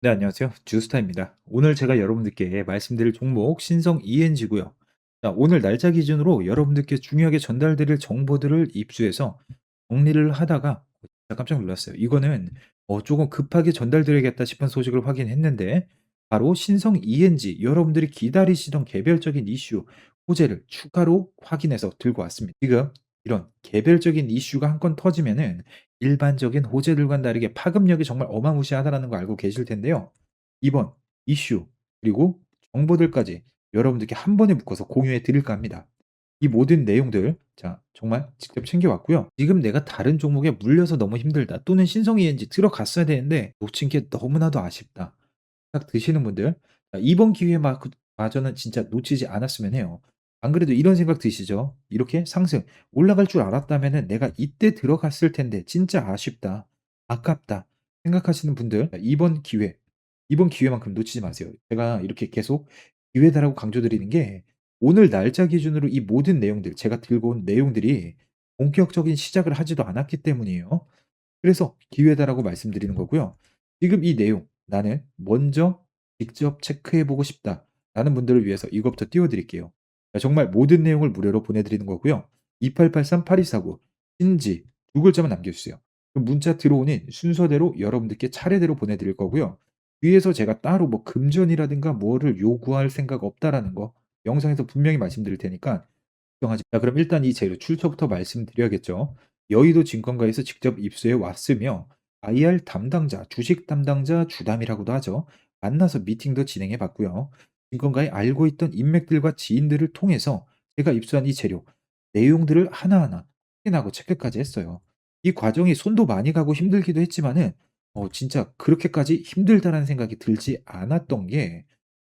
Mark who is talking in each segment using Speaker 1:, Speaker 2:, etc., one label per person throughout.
Speaker 1: 네, 안녕하세요. 주스타입니다. 오늘 제가 여러분들께 말씀드릴 종목 신성 ENG고요. 자, 오늘 날짜 기준으로 여러분들께 중요하게 전달드릴 정보들을 입수해서 정리를 하다가 진짜 깜짝 놀랐어요. 이거는 어, 조금 급하게 전달드려야겠다 싶은 소식을 확인했는데 바로 신성 ENG 여러분들이 기다리시던 개별적인 이슈 호재를 추가로 확인해서 들고 왔습니다. 지금 이런 개별적인 이슈가 한 건 터지면은 일반적인 호재들과는 다르게 파급력이 정말 어마무시하다라는 거 알고 계실 텐데요. 이번 이슈 그리고 정보들까지 여러분들께 한 번에 묶어서 공유해 드릴까 합니다. 이 모든 내용들 자 정말 직접 챙겨 왔고요. 지금 내가 다른 종목에 물려서 너무 힘들다 또는 신성 ENG 들어갔어야 되는데 놓친 게 너무나도 아쉽다. 생각 드시는 분들 자 이번 기회마 마저는 진짜 놓치지 않았으면 해요. 안 그래도 이런 생각 드시죠? 이렇게 상승 올라갈 줄 알았다면은 '내가 이때 들어갔을 텐데 진짜 아쉽다. 아깝다.' 생각하시는 분들 이번 기회, 이번 기회만큼 놓치지 마세요. 제가 이렇게 계속 기회다라고 강조드리는 게 오늘 날짜 기준으로 이 모든 내용들 제가 들고 온 내용들이 본격적인 시작을 하지도 않았기 때문이에요. 그래서 기회다라고 말씀드리는 거고요. 지금 이 내용 '나는 먼저 직접 체크해 보고 싶다.'라는 분들을 위해서 이것부터 띄워 드릴게요. 정말 모든 내용을 무료로 보내드리는 거고요. 2883-8249 신지 두 글자만 남겨주세요. 문자 들어오는 순서대로 여러분들께 차례대로 보내드릴 거고요. 위에서 제가 따로 뭐 금전이라든가 뭐를 요구할 생각 없다라는 거 영상에서 분명히 말씀드릴 테니까 걱정하지 자 그럼 일단 이 재료 출처부터 말씀드려야겠죠. 여의도 증권가에서 직접 입수해 왔으며 IR 담당자, 주식 담당자 주담이라고도 하죠. 만나서 미팅도 진행해 봤고요. 증권가에 알고 있던 인맥들과 지인들을 통해서 제가 입수한 이 재료, 내용들을 하나하나 확인하고 체크까지 했어요. 이 과정이 손도 많이 가고 힘들기도 했지만은 어 진짜 그렇게까지 힘들다라는 생각이 들지 않았던 게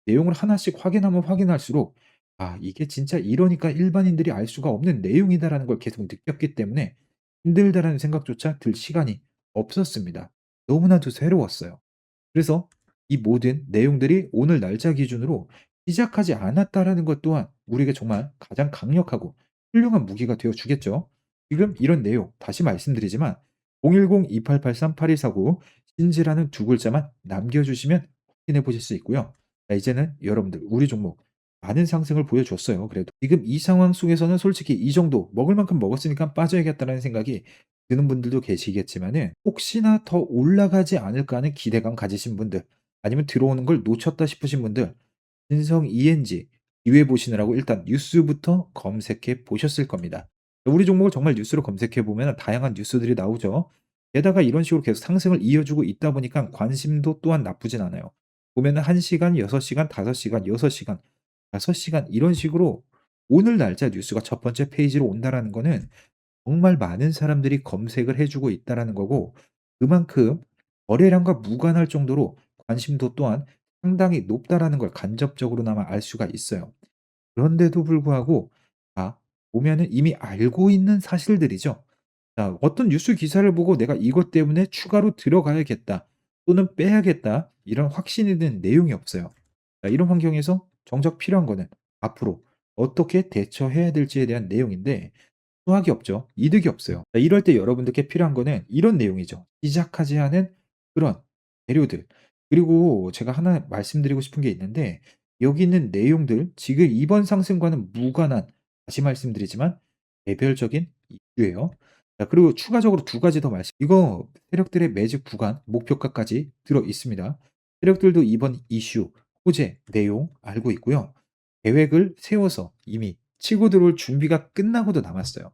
Speaker 1: 내용을 하나씩 확인하면 확인할수록 '아 이게 진짜 이러니까 일반인들이 알 수가 없는 내용이다.'라는 걸 계속 느꼈기 때문에 힘들다라는 생각조차 들 시간이 없었습니다. 너무나도 새로웠어요. 그래서 이 모든 내용들이 오늘 날짜 기준으로 시작하지 않았다라는 것 또한 우리에게 정말 가장 강력하고 훌륭한 무기가 되어 주겠죠. 지금 이런 내용 다시 말씀드리지만 010-2883-8149 신지라는 두 글자만 남겨 주시면 확인해 보실 수 있고요. 자 이제는 여러분들 우리 종목 많은 상승을 보여줬어요 그래도. 지금 이 상황 속에서는 솔직히 이 정도 먹을 만큼 먹었으니까 빠져야겠다라는 생각이 드는 분들도 계시겠지만은 혹시나 더 올라가지 않을까 하는 기대감 가지신 분들 아니면 들어오는 걸 놓쳤다 싶으신 분들 신성 ENG 기회 보시느라고 일단 뉴스부터 검색해 보셨을 겁니다. 우리 종목을 정말 뉴스로 검색해 보면 다양한 뉴스들이 나오죠. 게다가 이런 식으로 계속 상승을 이어주고 있다 보니까 관심도 또한 나쁘진 않아요. 보면은 1 시간, 6 시간, 5 시간, 6 시간, 5 시간 이런 식으로 오늘 날짜 뉴스가 첫 번째 페이지로 온다라는 거는 정말 많은 사람들이 검색을 해 주고 있다라는 거고 그만큼 거래량과 무관할 정도로 관심도 또한 상당히 높다라는 걸 간접적으로나마 알 수가 있어요. 그런데도 불구하고 아 보면은 이미 알고 있는 사실들이죠. 자 어떤 뉴스 기사를 보고 '내가 이것 때문에 추가로 들어가야겠다.' 또는 '빼야겠다.' 이런 확신이 든 내용이 없어요. 자 이런 환경에서 정작 필요한 거는 앞으로 어떻게 대처해야 될지에 대한 내용인데 수확이 없죠. 이득이 없어요. 자 이럴 때 여러분들께 필요한 거는 이런 내용이죠. 시작하지 않은 그런 재료들 그리고 제가 하나 말씀드리고 싶은 게 있는데 여기 있는 내용들 지금 이번 상승과는 무관한 다시 말씀드리지만 개별적인 이슈예요. 자 그리고 추가적으로 2 가지 더 말씀 이거 세력들의 매집 구간, 목표가까지 들어 있습니다. 세력들도 이번 이슈, 호재, 내용 알고 있고요. 계획을 세워서 이미 치고 들어올 준비가 끝나고도 남았어요.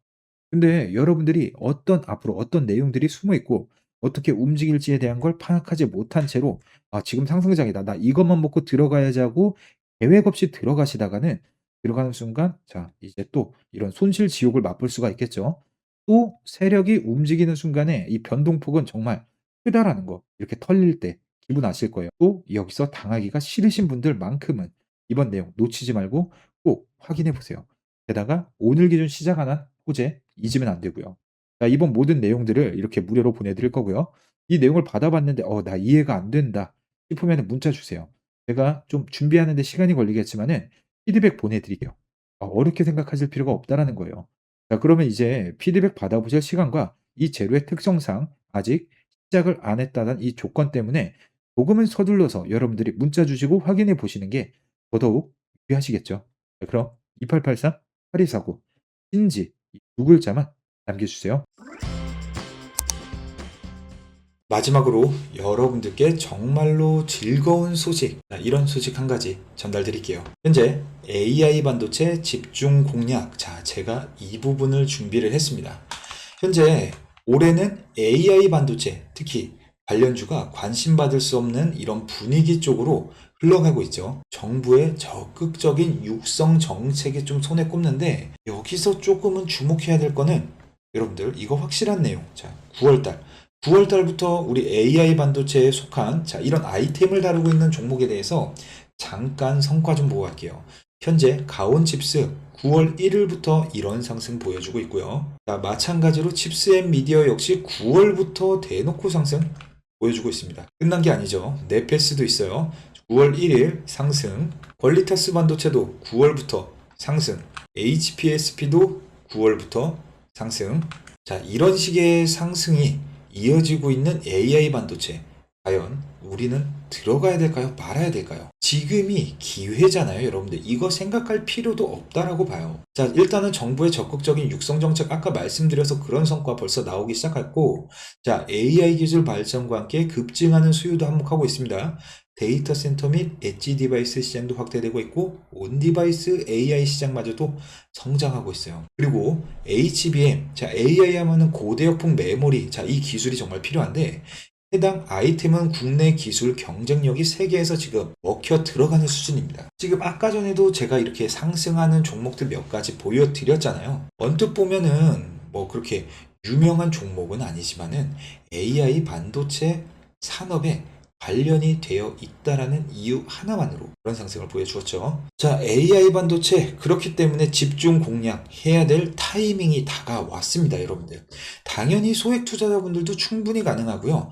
Speaker 1: 근데 여러분들이 어떤 앞으로 어떤 내용들이 숨어 있고 어떻게 움직일지에 대한 걸 파악하지 못한 채로 '아 지금 상승장이다. 나 이것만 먹고 들어가야지.' 하고 계획 없이 들어가시다가는 들어가는 순간 자 이제 또 이런 손실 지옥을 맛볼 수가 있겠죠. 또 세력이 움직이는 순간에 이 변동폭은 정말 크다라는 거 이렇게 털릴 때 기분 아실 거예요. 또 여기서 당하기가 싫으신 분들만큼은 이번 내용 놓치지 말고 꼭 확인해 보세요. 게다가 오늘 기준 시작하는 호재 잊으면 안 되고요. 자 이번 모든 내용들을 이렇게 무료로 보내드릴 거고요. 이 내용을 받아봤는데 '어 나 이해가 안 된다.' 싶으면은 문자 주세요. 제가 좀 준비하는 데 시간이 걸리겠지만은 피드백 보내드릴게요. 어 어렵게 생각하실 필요가 없다라는 거예요. 자 그러면 이제 피드백 받아보실 시간과 이 재료의 특성상 아직 시작을 안 했다는 이 조건 때문에 조금은 서둘러서 여러분들이 문자 주시고 확인해 보시는 게 더더욱 유리하시겠죠. 자, 그럼 2883 8249 신지 이두 글자만 남겨주세요. 마지막으로 여러분들께 정말로 즐거운 소식, 자, 이런 소식 한 가지 전달드릴게요. 현재 AI 반도체 집중 공략, 자, 제가 이 부분을 준비를 했습니다. 현재 올해는 AI 반도체, 특히 관련주가 관심받을 수 없는 이런 분위기 쪽으로 흘러가고 있죠. 정부의 적극적인 육성 정책이 좀 손에 꼽는데 여기서 조금은 주목해야 될 거는 여러분들 이거 확실한 내용. 자, 9월달 9월 달부터 우리 AI 반도체에 속한 자, 이런 아이템을 다루고 있는 종목에 대해서 잠깐 성과 좀 보고 갈게요. 현재 가온 칩스 9월 1일부터 이런 상승 보여주고 있고요. 자, 마찬가지로 칩스 앤 미디어 역시 9월부터 대놓고 상승 보여주고 있습니다. 끝난 게 아니죠. 네페스도 있어요. 9월 1일 상승, 퀄리타스 반도체도 9월부터 상승, HPSP도 9월부터 상승. 자, 이런 식의 상승이 이어지고 있는 AI 반도체. 과연 우리는 들어가야 될까요? 말아야 될까요? 지금이 기회잖아요, 여러분들. 이거 생각할 필요도 없다라고 봐요. 자, 일단은 정부의 적극적인 육성 정책 아까 말씀드려서 그런 성과 벌써 나오기 시작했고, 자, AI 기술 발전과 함께 급증하는 수요도 한몫하고 있습니다. 데이터 센터 및 엣지 디바이스 시장도 확대되고 있고 온 디바이스 AI 시장마저도 성장하고 있어요. 그리고 HBM, 자 AI 하면은 고대역폭 메모리, 자 이 기술이 정말 필요한데 해당 아이템은 국내 기술 경쟁력이 세계에서 지금 먹혀 들어가는 수준입니다. 지금 아까 전에도 제가 이렇게 상승하는 종목들 몇 가지 보여드렸잖아요. 언뜻 보면은 뭐 그렇게 유명한 종목은 아니지만은 AI 반도체 산업에 관련이 되어 있다라는 이유 하나만으로 그런 상승을 보여주었죠. 자, AI 반도체 그렇기 때문에 집중 공략해야 될 타이밍이 다가왔습니다, 여러분들. 당연히 소액 투자자분들도 충분히 가능하고요.